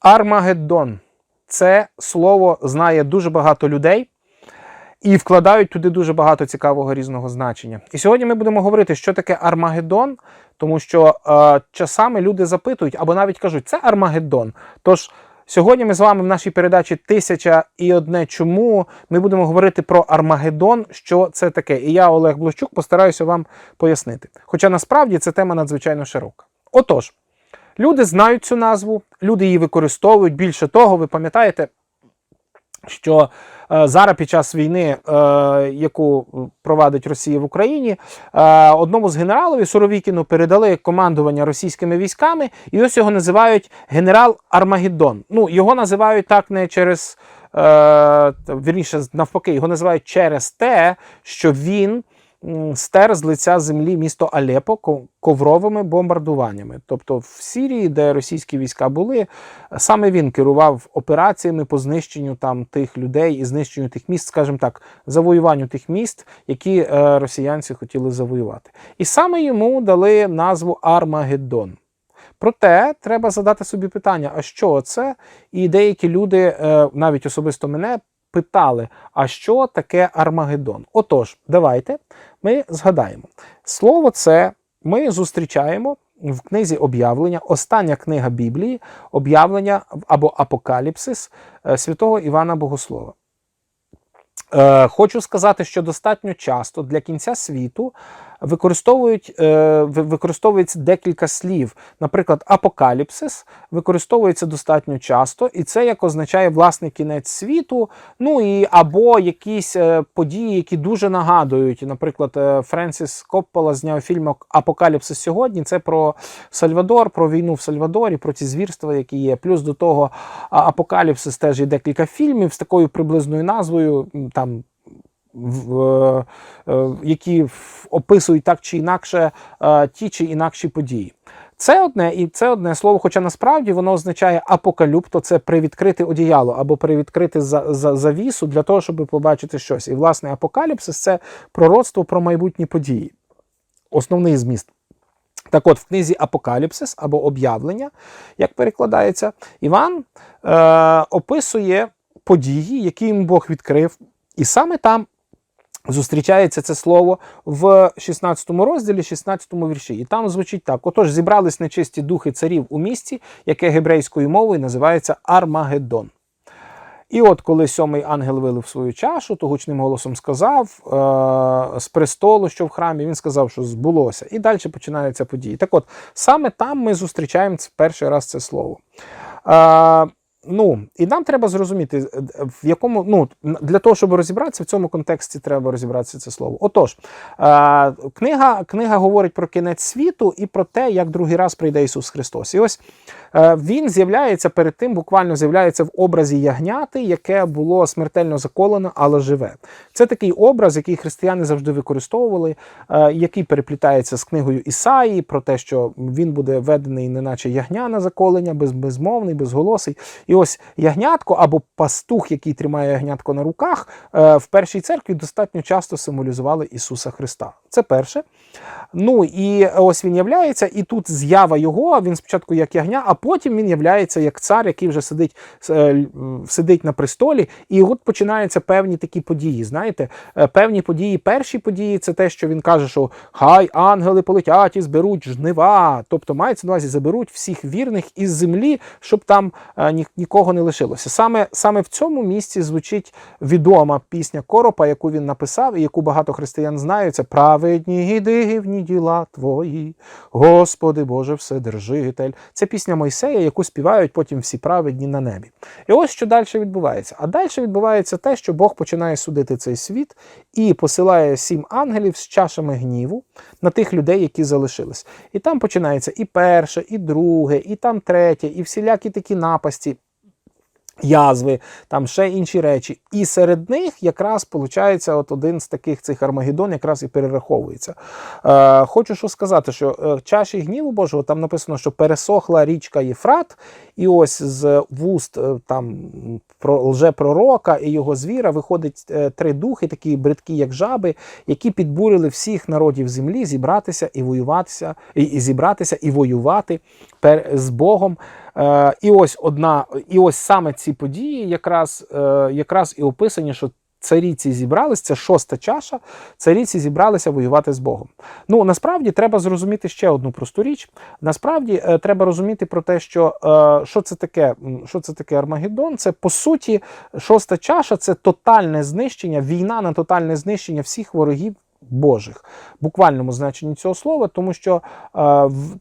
Армагеддон. Це слово знає дуже багато людей і вкладають туди дуже багато цікавого різного значення. І сьогодні ми будемо говорити, що таке Армагеддон, тому що е, часами люди запитують або навіть кажуть, це Армагеддон. Тож сьогодні ми з вами в нашій передачі Тисяча і одне чому ми будемо говорити про Армагеддон, що це таке. І я, Олег Блощук, постараюся вам пояснити. Хоча насправді це тема надзвичайно широка. Отож. Люди знають цю назву, люди її використовують. Більше того, ви пам'ятаєте, що е, зараз під час війни, е, яку провадить Росія в Україні, е, одному з генералів Суровікіну передали командування російськими військами, і ось його називають генерал Армагеддон. Ну, його називають так не через. Е, вірніше, навпаки, його називають через те, що він стер з лиця землі місто Алепо ковровими бомбардуваннями. Тобто в Сірії, де російські війська були, саме він керував операціями по знищенню там тих людей і знищенню тих міст, скажімо так, завоюванню тих міст, які е, росіянці хотіли завоювати. І саме йому дали назву Армагеддон. Проте треба задати собі питання: а що це? І деякі люди, е, навіть особисто мене, питали, а що таке Армагеддон? Отож, давайте ми згадаємо. Слово це ми зустрічаємо в книзі об'явлення, остання книга Біблії, об'явлення або Апокаліпсис е, святого Івана Богослова. Е, Хочу сказати, що достатньо часто для кінця світу використовують, е, використовується декілька слів. Наприклад, апокаліпсис використовується достатньо часто, і це як означає власне кінець світу. Ну і або якісь е, події, які дуже нагадують. Наприклад, е, Френсіс Коппола зняв фільм Апокаліпсис сьогодні. Це про Сальвадор, про війну в Сальвадорі, про ті звірства, які є. Плюс до того Апокаліпсис теж є декілька фільмів з такою приблизною назвою. Там які описують так чи інакше е, ті чи інакші події. Це одне і це одне слово, хоча насправді воно означає апокалюпто, це привідкрити одіяло або привідкрити за, за, завісу для того, щоб побачити щось. І власне апокаліпсис це пророцтво про майбутні події. Основний зміст. Так от, в книзі Апокаліпсис або об'явлення, як перекладається, Іван е, описує події, які йому Бог відкрив, і саме там зустрічається це слово в 16 розділі, 16 вірші. І там звучить так: отож, зібрались нечисті духи царів у місті, яке гебрейською мовою називається Армагеддон. І от коли сьомий ангел вилив свою чашу, то гучним голосом сказав е- з престолу, що в храмі, він сказав, що збулося. І далі починаються події. Так от, саме там ми зустрічаємо перший раз це слово. Е- Ну, і нам треба зрозуміти, е, в якому ну для того, щоб розібратися в цьому контексті, треба розібратися це слово. Отож, е, книга, книга говорить про кінець світу і про те, як другий раз прийде Ісус Христос. І ось е, він з'являється перед тим, буквально з'являється в образі ягняти, яке було смертельно заколено, але живе. Це такий образ, який християни завжди використовували, е, який переплітається з книгою Ісаї про те, що він буде ведений, неначе ягня на заколення, без, безмовний, безголосий. І ось ягнятко або пастух, який тримає ягнятко на руках, е, в першій церкві достатньо часто символізували Ісуса Христа. Це перше. Ну і ось він являється, і тут з'ява його. Він спочатку як ягня, а потім він являється як цар, який вже сидить, е, сидить на престолі. І от починаються певні такі події. Знаєте, Е, певні події. Перші події це те, що він каже, що хай ангели полетять і зберуть жнива. Тобто мається на увазі, заберуть всіх вірних із землі, щоб там е, ні, нікого не лишилося. Саме, саме в цьому місці звучить відома пісня Коропа, яку він написав, і яку багато християн знають. Це праведні і дивні діла твої, Господи Боже, Вседержитель. Це пісня Мойсея, яку співають потім всі праведні на небі. І ось що далі відбувається. А далі відбувається те, що Бог починає судити цей світ і посилає сім ангелів з чашами гніву на тих людей, які залишились. І там починається і перше, і друге, і там третє, і всілякі такі напасті. Язви, там ще інші речі. І серед них якраз виходить от один з таких цих Армагеддон якраз і перераховується. Е, хочу що сказати, що е, чаші гніву Божого там написано, що пересохла річка Єфрат, І ось з вуст е, там про лжепророка і його звіра виходить е, три духи, такі бридкі, як жаби, які підбурили всіх народів землі зібратися і воюватися, і, і зібратися і воювати з Богом. Е, і ось одна, і ось саме ці події, якраз, е, якраз і описані, що царі ці зібралися, це шоста чаша. Царі ці зібралися воювати з Богом. Ну насправді треба зрозуміти ще одну просту річ. Насправді е, треба розуміти про те, що що це таке, що це таке Армагеддон. Це по суті шоста чаша це тотальне знищення, війна на тотальне знищення всіх ворогів. Божих буквальному значенні цього слова, тому що е,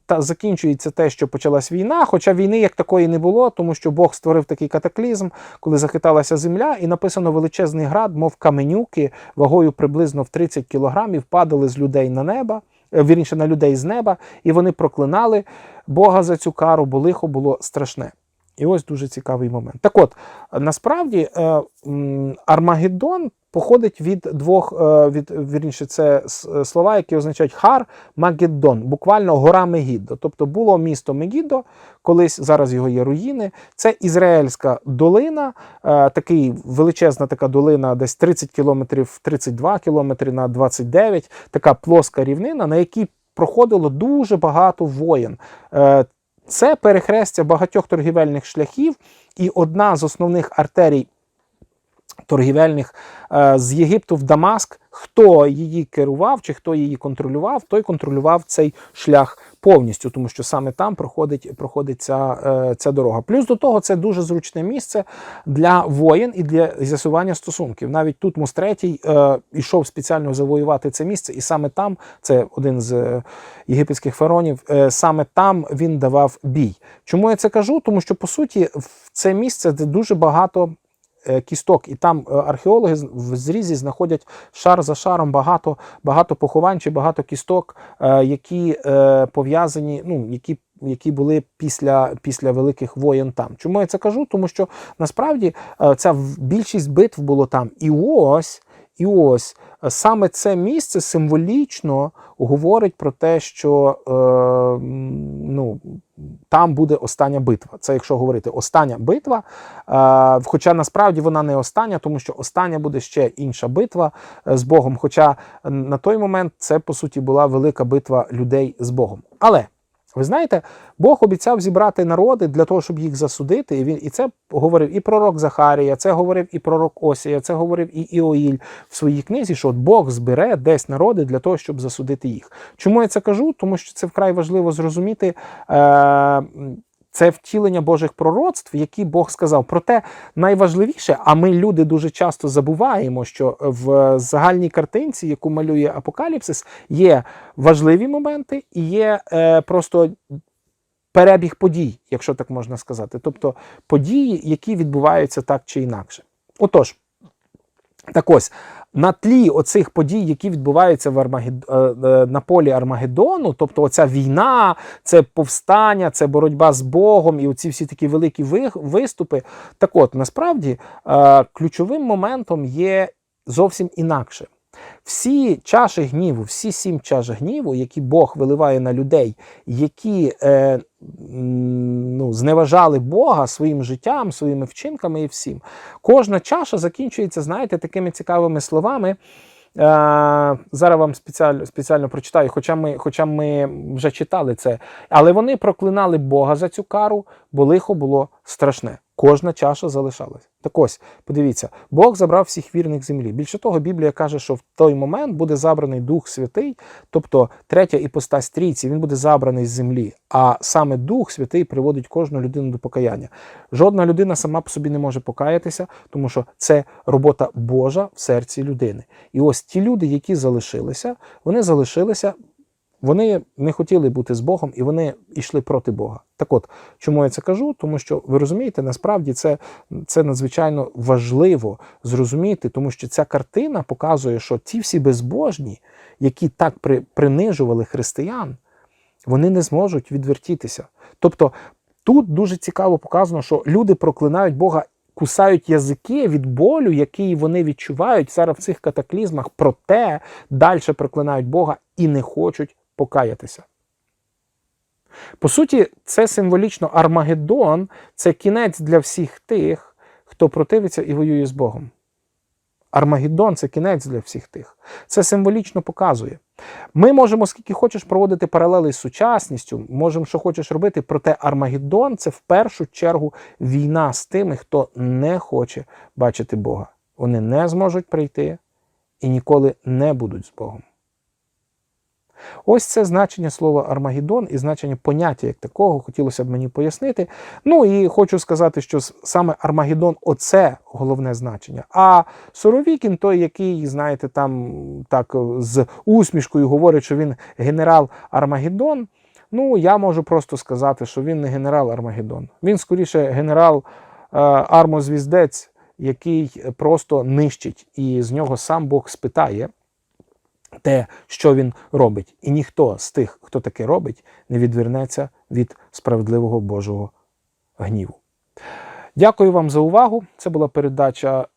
та закінчується те, що почалась війна. Хоча війни як такої не було, тому що Бог створив такий катаклізм, коли захиталася земля, і написано величезний град, мов каменюки, вагою приблизно в 30 кілограмів, падали з людей на небо, е, вірніше на людей з неба, і вони проклинали Бога за цю кару, бо лихо було страшне. І ось дуже цікавий момент. Так от, насправді, е, Армагеддон походить від двох, е, від, вірніше, це слова, які означають Хар Магеддон, буквально гора Мегіддо. Тобто було місто Мегіддо, колись зараз його є руїни. Це ізраїльська долина, е, такий величезна така долина, десь 30 кілометрів, 32 кілометри на 29, така плоска рівнина, на якій проходило дуже багато воєн. Це перехрестя багатьох торгівельних шляхів, і одна з основних артерій торгівельних е, з Єгипту в Дамаск. Хто її керував чи хто її контролював, той контролював цей шлях повністю, тому що саме там проходить, проходить ця, е, ця дорога. Плюс до того, це дуже зручне місце для воєн і для з'ясування стосунків. Навіть тут Мус III е, йшов спеціально завоювати це місце, і саме там це один з е, єгипетських фаронів. Саме там він давав бій. Чому я це кажу? Тому що по суті в це місце, де дуже багато кісток, і там е, археологи в зрізі знаходять шар за шаром багато, багато поховань чи багато кісток, е, які е, пов'язані, ну які. Які були після, після великих воєн там. Чому я це кажу? Тому що насправді е, ця більшість битв було там. І ось, і ось е, саме це місце символічно говорить про те, що е, ну, там буде остання битва. Це якщо говорити остання битва. Е, хоча насправді вона не остання, тому що остання буде ще інша битва е, з Богом. Хоча на той момент це по суті була велика битва людей з Богом. Але ви знаєте, Бог обіцяв зібрати народи для того, щоб їх засудити. І він і це говорив і пророк Захарія, це говорив і пророк Осія, це говорив і Іоїль в своїй книзі, що от Бог збере десь народи для того, щоб засудити їх. Чому я це кажу? Тому що це вкрай важливо зрозуміти. Е- це втілення Божих пророцтв, які Бог сказав. Проте найважливіше, а ми люди дуже часто забуваємо, що в загальній картинці, яку малює Апокаліпсис, є важливі моменти і є е, просто перебіг подій, якщо так можна сказати. Тобто події, які відбуваються так чи інакше. Отож, так ось. На тлі оцих подій, які відбуваються в Армагед... е, е, на полі Армагеддону, тобто оця війна, це повстання, це боротьба з Богом і оці всі такі великі виступи. Так от, насправді, е, ключовим моментом є зовсім інакше. Всі чаші гніву, всі сім чаш гніву, які Бог виливає на людей, які ну, зневажали Бога своїм життям, своїми вчинками і всім. Кожна чаша закінчується, знаєте, такими цікавими словами. Е, зараз вам спеціально, спеціально прочитаю, хоча ми, хоча ми вже читали це. Але вони проклинали Бога за цю кару, бо лихо було страшне. Кожна чаша залишалась. Так ось, подивіться, Бог забрав всіх вірних землі. Більше того, Біблія каже, що в той момент буде забраний Дух Святий, тобто третя іпостась трійці, він буде забраний з землі. А саме Дух Святий приводить кожну людину до покаяння. Жодна людина сама по собі не може покаятися, тому що це робота Божа в серці людини. І ось ті люди, які залишилися, вони залишилися. Вони не хотіли бути з Богом і вони йшли проти Бога. Так от, чому я це кажу? Тому що ви розумієте, насправді це, це надзвичайно важливо зрозуміти, тому що ця картина показує, що ті всі безбожні, які так при, принижували християн, вони не зможуть відвертітися. Тобто тут дуже цікаво показано, що люди проклинають Бога. Кусають язики від болю, який вони відчувають зараз в цих катаклізмах, проте далі проклинають Бога і не хочуть покаятися. По суті, це символічно Армагеддон це кінець для всіх тих, хто противиться і воює з Богом. Армагеддон це кінець для всіх тих. Це символічно показує. Ми можемо скільки хочеш проводити паралели з сучасністю, можемо що хочеш робити, проте Армагеддон це в першу чергу війна з тими, хто не хоче бачити Бога. Вони не зможуть прийти і ніколи не будуть з Богом. Ось це значення слова Армагеддон і значення поняття як такого хотілося б мені пояснити. Ну і хочу сказати, що саме Армагеддон оце головне значення. А Соровікін, той, який, знаєте, там так з усмішкою говорить, що він генерал Армагеддон. Ну, я можу просто сказати, що він не генерал Армагеддон. Він скоріше генерал е, Армозвіздець, який просто нищить, і з нього сам Бог спитає те, що він робить. І ніхто з тих, хто таке робить, не відвернеться від справедливого Божого гніву. Дякую вам за увагу. Це була передача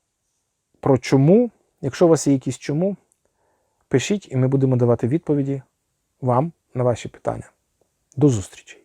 про чому. Якщо у вас є якісь чому, пишіть, і ми будемо давати відповіді вам на ваші питання. До зустрічі!